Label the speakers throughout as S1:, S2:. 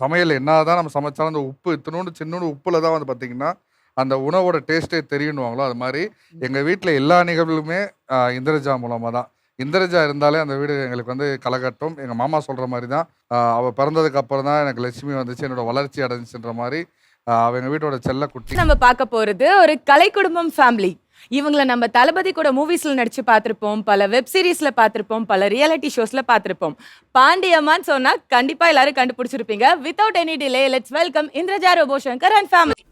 S1: சமையல் என்னதான் நம்ம சமைச்சாலும் அந்த உப்பு இத்தினோண்டு சின்னோண்டு உப்புல தான் வந்து பார்த்தீங்கன்னா அந்த உணவோட டேஸ்ட்டே தெரியுன்னுவாங்களோ? அது மாதிரி எங்கள் வீட்டில் எல்லா நிகழ்வுகளுமே ஆஹ், இந்திரஜா மூலமாக தான் இந்திரஜா இருந்தாலே அந்த வீடு எங்களுக்கு வந்து கலகட்டும். எங்கள் மாமா சொல்கிற மாதிரி தான் ஆஹ், அவ பிறந்ததுக்கு அப்புறம் தான் எனக்கு லட்சுமி வந்துச்சு. என்னோட வளர்ச்சி அடைஞ்சுன்ற மாதிரி ஆஹ், அவ எங்கள் வீட்டோட செல்ல குட்டி
S2: நம்ம பார்க்க போறது ஒரு கலை குடும்பம் ஃபேமிலி இவங்கள நம்ம தளபதி கூட மூவிஸ்ல நடிச்சு பார்த்துருப்போம் பல வெப் சீரிஸ்ல பார்த்துருப்போம் பல ரியாலிட்டி ஷோஸ்ல பார்த்துருப்போம். பாண்டியம்மான்னு சொன்னா கண்டிப்பா எல்லாரும் கண்டுபிடிச்சிருப்பீங்க. Without any delay let's welcome Indraja robo Shankar and family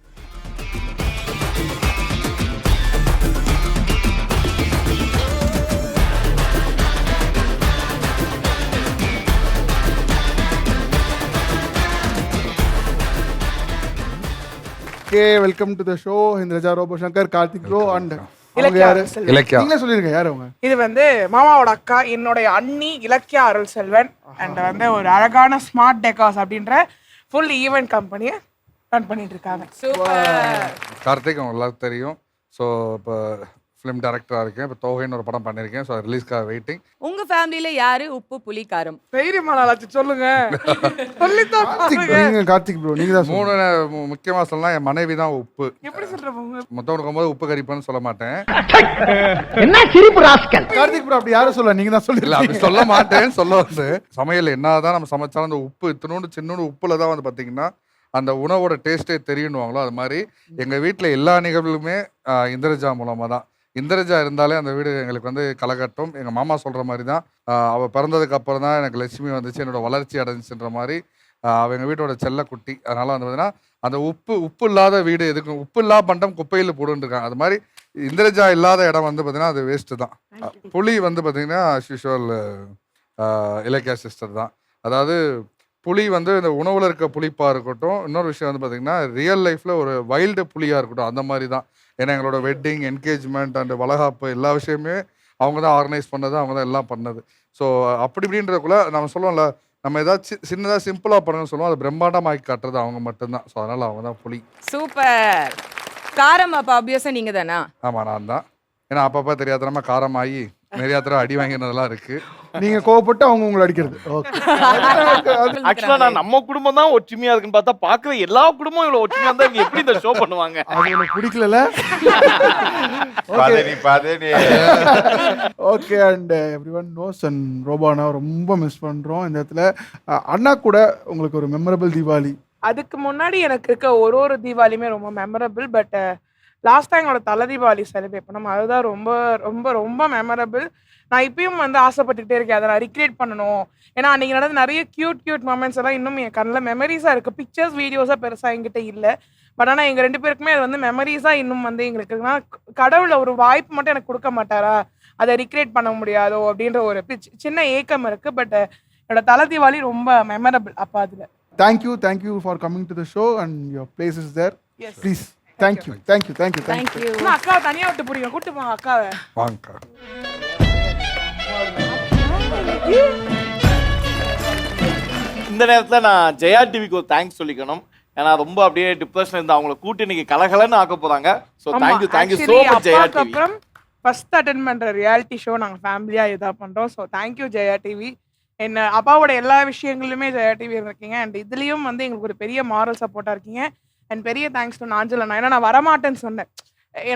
S3: okay welcome to the show Indraja robo Shankar Karthik bro and
S4: Ilakkiya
S3: நீங்களே சொல்லிருங்க யார் அவங்க?
S4: இது வந்து மாமாவோட அக்கா என்னுடைய அண்ணி இலக்கியா அருள் செல்வன். அண்ட் வந்து ஒரு அழகான ஸ்மார்ட் டெக்காஸ் அப்படின்ற ஃபுல் ஈவென்ட் கம்பெனியை ரன் பண்ணிட்டு இருக்காங்க.
S1: கார்த்திக் எல்லாருக்கும் தெரியும். ஸோ இப்போ ஃபிலிம் டைரக்டராக இருக்கேன். இப்போ தோகைன்னு ஒரு படம் பண்ணியிருக்கேன் ஸோ ரிலீஸ்க்காக வெயிட்டிங்
S2: உங்க ஃபேமிலில யாரு உப்பு புலி காரம்?
S4: தைரியமா நாளாச்சு சொல்லுங்க. சொல்லித்தான்
S3: கார்த்திக்
S4: பாருங்க.
S3: நீங்க கார்த்திக் ப்ரோ நீங்க தான்
S1: மூணு மு- முக்கியமா சொல்லலாம் என் மனைவி தான் உப்பு.
S4: எப்படி சொல்றீங்க
S1: மொத்தம் இருக்கும்போது உப்பு கறிப்பேன்னு சொல்ல மாட்டேன்.
S3: கார்த்திக் ப்ரோ அப்படி யாரும் சொல்ல நீங்க தான்
S1: இல்ல
S3: சொல்லிருக்கீங்க
S1: அப்படி சொல்ல மாட்டேன்னு சொல்ல வந்து சமையல் என்னதான் நம்ம சமைச்சாலும் அந்த உப்பு இத்தினோண்டு சின்னோண்டு உப்புல தான் வந்து பாத்தீங்கன்னா அந்த உணவோட டேஸ்ட்டே தெரியுன்னுவாங்களோ அது மாதிரி எங்க வீட்டில் எல்லா நிகழ்வுகளுமே ஆஹ், இந்திரஜா மூலமா தான். இந்திரஜா இருந்தாலே அந்த வீடு எங்களுக்கு வந்து கலகட்டும் எங்க மாமா சொல்ற மாதிரி தான் ஆஹ், அவ பிறந்ததுக்கு அப்புறம் தான் எனக்கு லட்சுமி வந்துச்சு. என்னோட வளர்ச்சி அடைஞ்சுன்ற மாதிரி ஆஹ், அவ எங்க வீட்டோட செல்ல குட்டி அதனால வந்து பார்த்தீங்கன்னா அந்த உப்பு உப்பு இல்லாத வீடு எதுக்கு உப்பு இல்லா பண்டம் குப்பையில் போடுன்னு இருக்காங்க. அது மாதிரி இந்திரஜா இல்லாத இடம் வந்து பார்த்தீங்கன்னா அது வேஸ்ட்டு தான். புலி வந்து பார்த்தீங்கன்னா யூஷுவல் இலக்கியா சிஸ்டர் தான். அதாவது புலி வந்து இந்த உணவில் இருக்க புளிப்பா இருக்கட்டும் இன்னொரு விஷயம் வந்து பார்த்தீங்கன்னா ரியல் லைஃப்பில் ஒரு வைல்டு புலியாக இருக்கட்டும் அந்த மாதிரி தான். ஏன்னா எங்களோட வெட்டிங் என்கேஜ்மெண்ட் அண்ட் வளகாப்பு எல்லா விஷயமே அவங்க தான் ஆர்கனைஸ் பண்ணது அவங்க தான் எல்லாம் பண்ணது. ஸோ அப்படி இப்படின்றதுக்குள்ள நம்ம சொல்லுவோம்ல நம்ம ஏதாச்சும் சின்னதாக சிம்பிளாக பண்ணணும்னு சொல்லுவோம் அது பிரம்மாண்டமாக்கி காட்டுறது அவங்க மட்டும்தான் ஸோ அதனால் அவங்க தான் புலி.
S2: சூப்பர். காரம் அப்ப ஆப்வியஸா நீங்க தானா
S1: ஆமாம் நான் தான். ஏன்னா அப்பப்போ தெரியாதனமா காரமாகி நிறைய தடவை அடி வாங்கினதெல்லாம் இருக்குது
S3: நீங்க கோவப்பட்டு அவங்க உங்களை அடிக்கிறது. ஓகே
S5: ஆக்சுவலா நான் நம்ம குடும்பம் தான் ஒற்றுமையா இருக்குன்னு பார்த்தா பாக்குற எல்லா குடும்பமும் இவ்வளவு ஒற்றுமையா இருந்தா இவங்க எப்படி இந்த ஷோ பண்ணுவாங்க?
S3: அது எனக்கு பிடிக்கல
S6: பதனி பதனி.
S3: Okay and everyone knows and ரோபானா ரொம்ப மிஸ் பண்றோம் இந்த இடத்துல. அண்ணா கூட உங்களுக்கு ஒரு மெமரபிள் தீபாவளி.
S4: அதுக்கு முன்னாடி எனக்கு இருக்க ஒரு ஒரு தீபாவளியுமே ரொம்ப மெமரபிள் பட் லாஸ்ட் டைம் என்னோட தலை தீபாவளி செலிப்ரேட் பண்ணோம். அதுதான் ரொம்ப ரொம்ப ரொம்ப மெமரபிள் நான் இப்பயும் வந்து ஆசைப்பட்டுக்கிட்டே இருக்கேன். அதை நான் ரிக்ரியேட் பண்ணணும். ஏன்னா அன்றைக்கி நடந்த நிறைய க்யூட் க்யூட் மூமெண்ட்ஸ் எல்லாம் இன்னும் என் கண்ணில் மெமரிஸாக இருக்குது பிக்சர்ஸ் வீடியோஸாக பெருசாக என்கிட்ட இல்லை. பட் ஆனால் எங்கள் ரெண்டு பேருக்குமே அது வந்து மெமரிஸாக இன்னும் வந்து எங்களுக்கு இருக்குன்னா கடவுளை ஒரு வாய்ப்பு மட்டும் எனக்கு கொடுக்க மாட்டாரா? அதை ரிக்ரியேட் பண்ண முடியாதோ? அப்படின்ற ஒரு சின்ன ஏக்கம் இருக்குது பட் என்னோட தலை தீபாவளி ரொம்ப மெமரபிள் அப்போ அதில்.
S3: Thank you thank you for coming to the show and your place is there please thank you thank you thank you thank you
S2: thank you
S4: அம்மா, அக்காவை தனியா விட்டு புரியும் கூட்டு போங்க அக்காவை.
S1: வாங்கக்கா.
S5: இந்த நேரத்துல நான் ஜெயா டிவிக்கு ஒரு தேங்க்ஸ் சொல்லிக்கணும். ஏன்னா ரொம்ப அப்படியே டிப்ரெஷன் இருந்து அவங்கள கூட்டி இன்னைக்கு கலகலன்னு ஆக்க போறாங்க. ஸோ
S4: ஆமா,
S5: thank you thank you
S4: actually
S5: so much Jaya TV
S4: அப்புறம் ஃபர்ஸ்ட் அட்டன் பண்ற ரியாலிட்டி ஷோ நாங்க ஃபேமிலியா இதா பண்றோம். ஸோ தேங்க்யூ ஜெயா டிவி என்ன அப்பாவோட எல்லா விஷயங்களிலுமே ஜெயா டிவி இருக்கீங்க. அண்ட் இதுலயும் வந்து எங்களுக்கு ஒரு பெரிய மாரல் சப்போர்ட்டா இருக்கீங்க. அண்ட் பெரிய தேங்க்ஸ் டு நாஞ்சல் அண்ணா. ஏன்னா நான் வரமாட்டேன்னு சொன்னேன்.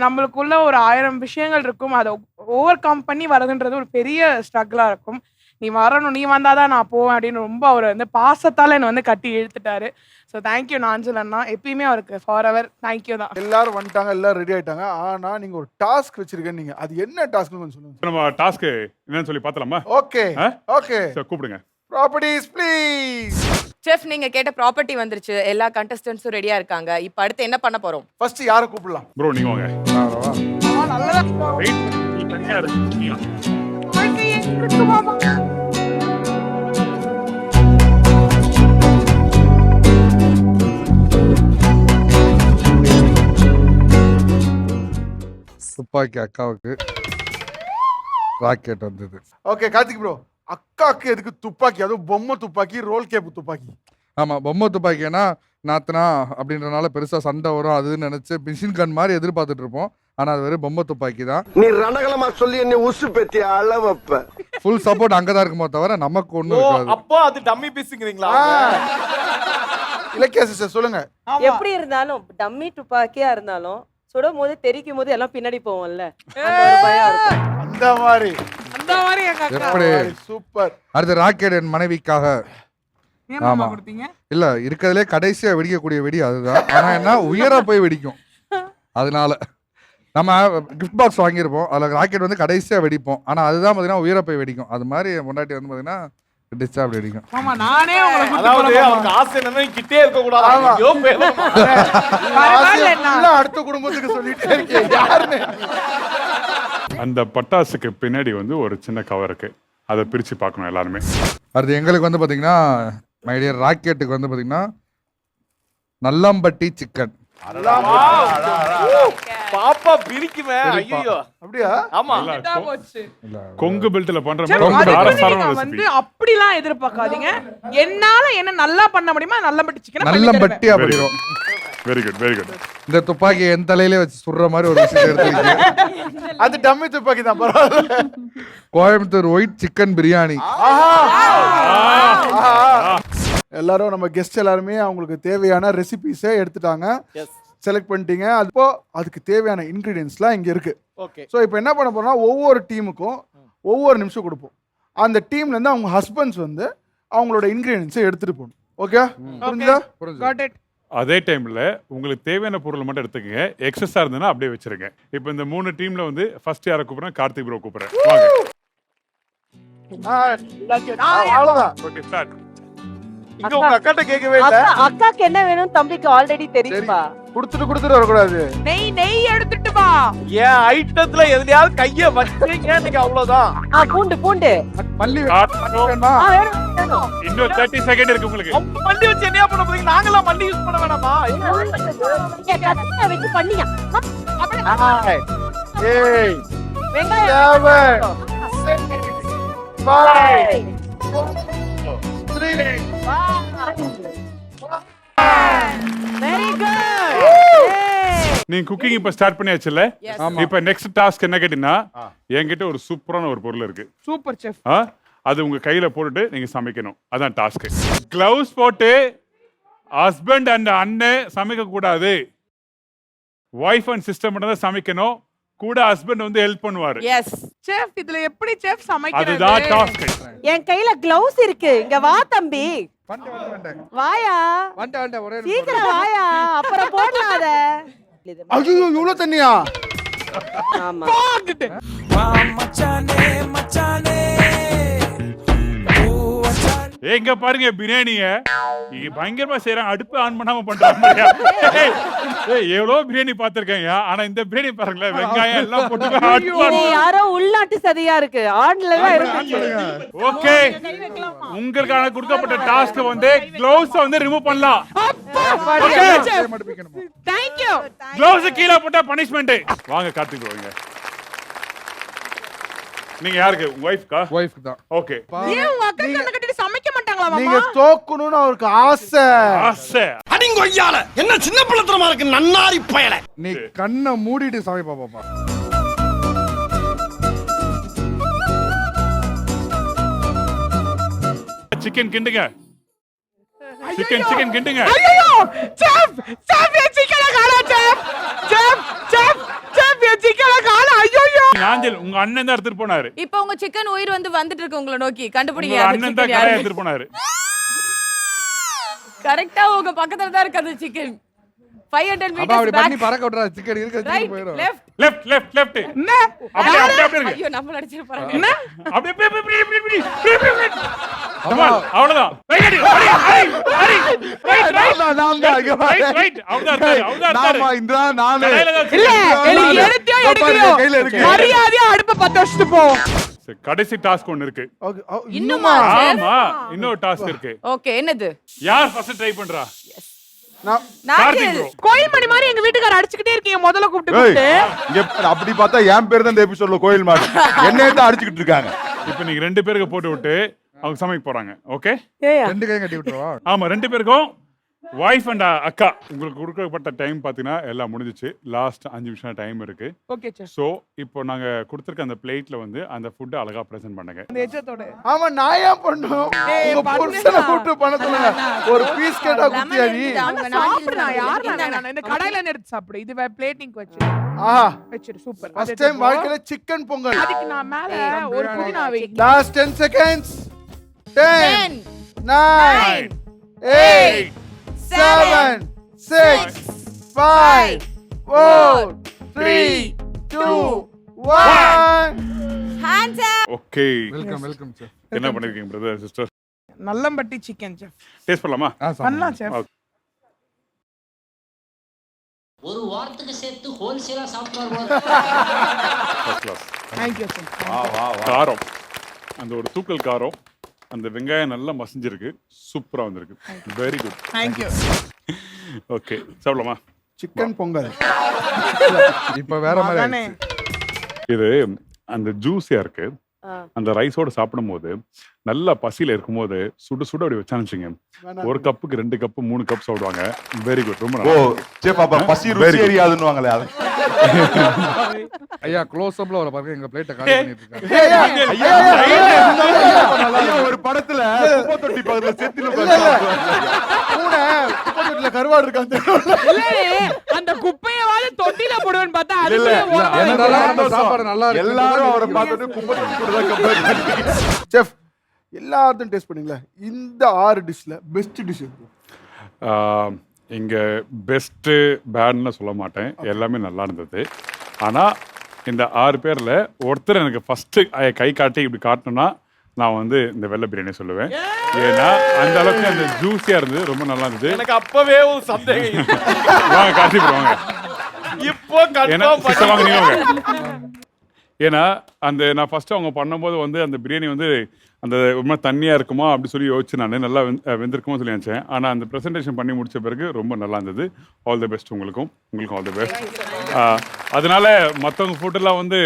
S4: நம்மளுக்குள்ள ஒரு ஆயிரம் விஷயங்கள் இருக்கும். அதை ஓவர் கம் பண்ணி வரதுன்றது ஒரு பெரிய ஸ்ட்ரகிளா இருக்கும். நீ வரணும் நீ வந்தாதான் நான் போவேன் அப்படின்னு ரொம்ப அவர் வந்து பாசத்தால என்னை வந்து கட்டி இழுத்துட்டாரு. ஸோ தேங்க்யூ நாஞ்சல் அண்ணா. எப்பயுமே அவருக்கு ஃபார் எவர் தேங்க்யூ தான்.
S3: எல்லாரும் வந்துட்டாங்க எல்லாரும் ரெடி ஆயிட்டாங்க. ஆனா நீங்க ஒரு டாஸ்க் வச்சிருக்கேன் நீங்க அது என்ன டாஸ்க்னு கொஞ்சம் சொல்லுங்க.
S7: நம்ம டாஸ்க் என்னன்னு சொல்லி பார்த்தலாமா
S3: ஓகே
S7: ஆ?
S3: ஓகே
S7: சரி கூப்பிடுங்க.
S3: ப்ராப்பர்ட்டிஸ் ப்ளீஸ்
S2: செஃப் நீங்க கேட்ட ப்ராப்பர்ட்டி வந்துருச்சு. எல்லா கண்டஸ்டன்ஸும் ரெடியா இருக்காங்க. இப்போ அடுத்து என்ன பண்ண போறோம்?
S3: ஃபர்ஸ்ட் யாரை கூப்பிடலாம்?
S7: ப்ரோ நீங்க வாங்க.
S4: நல்லதா
S7: வெயிட் நீ தனியா இரு. நீ வா.
S1: துப்பாக்கி அக்காவுக்கு ராக்கெட் வந்தது.
S3: ஓகே கார்த்திக் ப்ரோ அக்காக்கு எதுக்கு துப்பாக்கி? அதுவும் பொம்மை துப்பாக்கி ரோல் கேப் துப்பாக்கி.
S1: ஆமா பொம்மை துப்பாக்கினா நாத்தனா அப்படின்றனால பெருசா சண்டை வரும் அதுன்னு நினைச்சு மிஷின் கன் மாதிரி எதிர்பார்த்துட்டு இருப்போம். ஆனா அது வெறும் பொம்மை துப்பாக்கி தான்.
S6: நீ ரணகலமா சொல்லி என்ன உசு பெத்தி அளவப்ப.
S1: ஃபுல் சப்போர்ட் அங்கதான் இருக்குமோ தவிர நமக்கு ஒண்ணும் இருக்காது.
S5: அப்போ அது டம்மி பீஸுங்கிறீங்களா
S3: இலக்கிய சிஸ்டர் சொல்லுங்க.
S8: எப்படி இருந்தாலும் டம்மி துப்பாக்கியா இருந்தாலும் சுடும் போது தெரிக்கும் போது எல்லாம் பின்னாடி போவோம்ல. அந்த ஒரு பயம் இருக்கும்
S3: அந்த மாதிரி.
S4: அந்த மாதிரி எங்க அக்கா
S1: எப்படி?
S3: சூப்பர்
S1: அடுத்து ராக்கெட் என் மனைவிக்காக. ஆமா.
S4: கொடுத்தீங்க?
S1: இல்ல இருக்கிறதுலே கடைசியா வெடிக்கக்கூடிய வெடி அதுதான். ஆனா என்ன உயர போய் வெடிக்கும். அதனால. நம்ம கிஃப்ட் பாக்ஸ் வாங்கியிருப்போம். அதில் ராக்கெட் வந்து கடைசியா வெடிப்போம். ஆனா அதுதான் பார்த்தீங்கன்னா உயர போய் வெடிக்கும். அது மாதிரி என் முன்னாடி வந்து பார்த்தீங்கன்னா வெடிச்சா அப்படி
S4: நானே
S5: அதாவது ஆசை என்னன்னா கிட்டே இருக்க கூடாது?
S3: எல்லாம் அடுத்த குடும்பத்துக்கு சொல்லிட்டே இருக்கேன். யாருன்னு?
S7: அந்த பட்டாசுக்கு பின்னாடி வந்து ஒரு சின்ன கவர் இருக்கு. அதை பிரிச்சு பார்க்கணும் எல்லாருமே.
S1: அடுத்து எங்களுக்கு வந்து பார்த்தீங்கன்னா மைடியர் ராக்கெட்டுக்கு வந்து பார்த்தீங்கன்னா நல்லம்பட்டி சிக்கன்
S5: பாப்பா பிரிக்குமே ஐயோ
S3: அப்படியா?
S5: ஆமா.
S7: கொங்கு பெல்ட்ல பண்ற மாதிரி
S4: வந்து அப்படிலாம் எதிர்பார்க்காதீங்க. என்னால என்ன நல்லா பண்ண முடியுமா? நல்லம்பட்டி சிக்கன்
S1: நல்லம்பட்டி அப்படிடும்
S7: வெரி குட் வெரி குட்
S1: இந்த துப்பாக்கி என் தலையிலே வச்சு சுடுற மாதிரி ஒரு விஷயம் எடுத்துருக்கீங்க
S3: அது டம்மி துப்பாக்கி தான் பரவாயில்ல.
S1: Coimbatore white chicken biryani.
S3: எல்லாரும் நம்ம கெஸ்ட் எல்லாருமே அவங்களுக்கு தேவையான ரெசிபிஸை எடுத்துட்டாங்க.
S5: எஸ்
S3: செலக்ட் பண்ணிட்டீங்க. அப்போ அதுக்கு தேவையான இன்க்ரீடியன்ஸ்லாம் இங்கே இருக்கு.
S5: ஓகே
S3: ஸோ இப்போ என்ன பண்ண போறோம்னா ஒவ்வொரு டீமுக்கும் ஒவ்வொரு நிமிஷம் கொடுப்போம். அந்த டீம்லேருந்து அவங்க ஹஸ்பண்ட்ஸ் வந்து அவங்களோட இன்க்ரீடியன்ஸை எடுத்துட்டு போகணும். ஓகே புரிஞ்சுதா?
S4: காட் இட்
S7: அதே டைம்ல உங்களுக்கு தேவையான பொருள் மட்டும் எடுத்துக்கங்க. எக்ஸஸா இருந்ததுன்னா அப்படியே வச்சிருங்க. இப்போ இந்த மூணு டீம்ல வந்து ஃபர்ஸ்ட் யாரை கூப்பிடுறேன்? கார்த்திக் ப்ரோ கூப்பிடுறேன். வாங்க.
S3: அவ்வளோதான்
S7: ஓகே ஸ்டார்ட்
S5: இங்க உங்க அக்காட்ட கேட்கவே இல்ல.
S8: அக்கா அக்காக்கு என்ன வேணும் தம்பிக்கு ஆல்ரெடி தெரியுமா?
S3: கொடுத்துட்டு கொடுத்துட்டு வரக்கூடாது.
S4: நெய் நெய் எடுத்துட்டு வா.
S5: என் ஐட்டத்துல எதுலயாவது கைய வச்சீங்க நீங்க அவ்வளவுதான்.
S8: ஆ பூண்டு பூண்டு.
S3: மல்லி
S1: வேணுமா?
S7: இன்னும் தேர்ட்டி செகண்ட் இருக்கு உங்களுக்கு.
S5: மல்லி வச்சு என்ன பண்ண போறீங்க? நாங்களாம் மல்லி யூஸ் பண்ண வேணாமா?
S8: கத்திரிக்காய் வச்சு பண்ணியா?
S3: ஏய்
S8: வெங்காயம்
S3: seven, five,
S8: வெரி குட்
S7: நீங்க குக்கிங் இப்ப ஸ்டார்ட் பண்ணியாச்சுல்ல? இப்ப நெக்ஸ்ட் டாஸ்க் என்ன கேட்டீங்கன்னா என்கிட்ட ஒரு சூப்பரான ஒரு பொருள் இருக்கு.
S4: சூப்பர் செஃப்
S7: ஆ? அது உங்க கையில போட்டுட்டு நீங்க சமைக்கணும். அதான் டாஸ்க் கிளவுஸ் போட்டு ஹஸ்பண்ட் அண்ட் அண்ணன் சமைக்க கூடாது ஒய்ஃப் அண்ட் சிஸ்டம் மட்டும் தான் சமைக்கணும். கூட ஹஸ்பண்ட் வந்து ஹெல்ப் பண்ணுவாரு.
S2: எஸ்
S4: செஃப் இதுல எப்படி செஃப்
S7: அதுதான்
S4: சமைக்கிறது
S7: டாஸ்க்
S8: என் கையில கிளவுஸ் இருக்கு. இங்க வா தம்பி.
S1: வந்துட்டேன், வந்துட்டேன்.
S8: வாயா.
S1: வந்துட்டேன், வந்துட்டேன், ஒரே.
S8: சீக்கிரம் வாயா. அப்புறம் போடலாம் அத.
S3: ஐயோ தண்ணியா?
S8: ஆமா.
S7: எங்க பாருங்க பிரியாணிய? இங்க பயங்கரமா செய்யறாங்க அடுப்பு ஆன் பண்ணாம பண்றாங்க எவ்வளவு பிரியாணி பாத்திருக்கேங்க ஆனா இந்த பிரியாணி பாருங்களேன் வெங்காயம் எல்லாம் போட்டு.
S8: யாரோ உள்நாட்டு சதியா இருக்கு. ஆன்ல
S7: ஓகே. உங்களுக்கான கொடுக்கப்பட்ட டாஸ்க் வந்து க்ளவுஸ் வந்து ரிமூவ் பண்ணலாம். க்ளவுஸ் கீழே போட்டா பனிஷ்மெண்ட் வாங்க கார்த்திக் வாங்க. நீங்க யாருக்கு? உங்க ஒய்ஃப்கா
S1: wife க்கு தான்.
S7: ஓகே
S4: ஏன் உங்க அக்கா கண்ணை கட்டிட்டு சமைக்க மாட்டாங்களா
S3: நீங்க தோக்கணும்னு அவருக்கு ஆசை.
S7: ஆசை.
S6: அடிங்கொய்யால என்ன சின்ன பிள்ளத்தனமா இருக்கு நன்னாரி பயல.
S1: நீ கண்ணை மூடிட்டு சமைப்பா பாப்பா
S7: சிக்கன் கிண்டுங்க. சிக்கன் சிக்கன் கிண்டுங்க.
S4: ஐயோ செஃப் செஃப் சிக்கனை காணா செஃப் செஃப் என் சிக்கனை காணா ஐயோ
S7: நாஞ்சல் உங்க அண்ணன் தான் எடுத்துட்டு போனாரு.
S2: இப்போ உங்க சிக்கன் உயிர் வந்து வந்துட்டு இருக்கு உங்களை நோக்கி. கண்டுபிடிங்க
S7: உங்க அண்ணன் தான்
S2: யாருன்னு.
S7: எடுத்துட்டு போனாரு.
S2: கரெக்டா உங்க பக்கத்துல தான் இருக்கு அந்த சிக்கன்
S1: பறக்க விடுறா சிக்கன் இருக்கு
S2: லெஃப்ட்
S7: லெஃப்ட் லெஃப்ட் லெஃப்ட்
S4: என்ன
S7: அப்படியே அப்படியே அப்படியே
S2: ஐயோ நம்ம நடிச்சிர பாருங்க
S4: என்ன
S7: அப்படியே கடைசி டாஸ்க் ஒன்னு இருக்கு.
S2: இன்னுமா
S7: ஆமா இன்னொரு டாஸ்க் இருக்கு.
S2: ஓகே என்னது?
S7: யார் ஃபர்ஸ்ட் ட்ரை பண்றா? எஸ்
S4: கோயில் மணி மாதிரி எங்க வீட்டுக்கார அடிச்சுக்கிட்டே இருக்கீங்க முதல்ல கூப்பிட்டு
S9: அப்படி பார்த்தா என் பேர் தான் இந்த எபிசோட்ல கோயில் மாடு. என்னைய தான் அடிச்சுக்கிட்டு இருக்காங்க.
S7: இப்போ நீங்க ரெண்டு பேருக்கு போட்டு விட்டு அவங்க சமைக்க போறாங்க ஓகே
S1: ரெண்டு கையும் கட்டி விட்டுருவா?
S7: ஆமா ரெண்டு பேருக்கும் ஒய்ஃப் அண்ட் அக்கா. உங்களுக்கு கொடுக்கப்பட்ட டைம் பார்த்தீங்கன்னா எல்லாம் முடிஞ்சிச்சு. லாஸ்ட் அஞ்சு நிமிஷம் டைம் இருக்கு.
S4: ஓகே சார்
S7: ஸோ இப்போ நாங்கள் கொடுத்துருக்க அந்த பிளேட்ல வந்து அந்த ஃபுட்டை அழகா ப்ரெசென்ட் பண்ணுங்க.
S4: அந்த எச்சத்தோட.
S3: ஆமா நான் ஏன் பண்ணும்? உங்க. புருஷனை கூப்பிட்டு பண்ண சொல்லுங்க. ஒரு பீஸ் கேட்டா குத்தியா நீ?
S4: சாப்பிடு நான் யார் நான்? இந்த கடையில எடுத்து சாப்பிடு. இது பிளேட்டிங் வச்சு.
S3: ஆஹா.
S4: வச்சிரு சூப்பர்
S3: ஃபர்ஸ்ட் டைம் வாழ்க்கையில சிக்கன் பொங்கல்.
S4: அதுக்கு நான் மேல ஒரு புதினா வை
S3: last 10 seconds 10 9
S2: nine,
S3: 8 7 6 5 4 3 2 1
S2: Hands up.
S7: Okay
S1: welcome welcome sir
S7: என்ன பண்ணிருக்கீங்க brother sister
S4: Nallampatti chicken chef
S7: taste பண்ணலாமா?
S4: பண்ணலாம் செஃப்
S10: ஒரு வாரத்துக்கு சேர்த்து ஹோல்சேலா
S7: கிளாஸ்
S4: தேங்க்யூ சார்
S7: காரம். அந்த ஒரு தூக்கல் காரம். அந்த வெங்காயம் நல்லா மசிஞ்சிருக்கு. சூப்பரா வந்திருக்கு. Very good
S4: thank you
S7: okay சாப்பிடலாமா?
S3: சிக்கன் பொங்கல்.
S1: இப்போ வேற மாதிரி.
S7: இது அந்த ஜூஸியா இருக்கு. அந்த ரைஸோட சாப்பிடும்போது நல்லா பசியில இருக்கும்போது சுடு சுட அப்படி வச்சான்னு வச்சுங்க ஒரு கப்புக்கு ரெண்டு கப்பு மூணு கப் சாப்பிடுவாங்க. வெரி குட் ரொம்ப
S9: பசி
S7: Very
S9: ருசி
S7: good.
S9: அது
S1: ஐயா க்ளோஸ் அப்ல வர பாருங்க எங்க பிளேட்டை காலி பண்ணிட்டு இருக்காங்க
S9: ஒரு படத்துல குப்பை தொட்டி பக்கத்துல செத்துல
S3: பூனை கருவாடு இருக்கான் தெரியும்ல?
S4: அந்த குப்பையவாது தொட்டில போடுவேன்னு பார்த்தா
S1: என்னடா. நம்ம சாப்பாடு நல்லா இருக்கு.
S9: எல்லாரும் அவரை பார்த்துட்டு குப்பை தொட்டி கூட தான் கம்பேர்
S3: செஃப் எல்லாத்தையும் டேஸ்ட் பண்ணீங்களா இந்த ஆறு டிஷ்ல பெஸ்ட் டிஷ்
S7: ஆஹ், இங்க பெஸ்ட்டு பேட்னு சொல்ல மாட்டேன். எல்லாமே நல்லா இருந்தது. ஆனா இந்த ஆறு பேர்ல ஒருத்தர் எனக்கு ஃபர்ஸ்ட் கை காட்டி இப்படி காட்டணும்னா நான் வந்து இந்த வெள்ளை பிரியாணி சொல்லுவேன். ஏன்னா அந்த அளவுக்கு அந்த ஜூஸியா இருந்தது ரொம்ப நல்லா இருந்தது.
S5: எனக்கு அப்பவே ஒரு சந்தேகம்.
S7: வாங்க காட்டி போடுவாங்க
S5: இப்போ
S7: வாங்க. நீங்க ஏன்னா அந்த நான் ஃபர்ஸ்ட் அவங்க பண்ணும்போது வந்து அந்த பிரியாணி வந்து அந்த ரொம்ப தண்ணியா இருக்குமா அப்படி சொல்லி யோசிச்சு நான் நல்லா வெந்திருக்குமோ சொல்லி நினைச்சேன். ஆனா அந்த ப்ரெசன்டேஷன் பண்ணி முடிச்ச பிறகு ரொம்ப நல்லா இருந்தது. ஆல் தி பெஸ்ட் உங்களுக்கும். உங்களுக்கும் ஆல் தி பெஸ்ட் அதனால மற்றவங்க ஃபுட்டெல்லாம் வந்து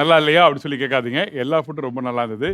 S7: நல்லா இல்லையா அப்படி சொல்லி கேட்காதீங்க. எல்லா ஃபுட்டும் ரொம்ப நல்லா இருந்தது.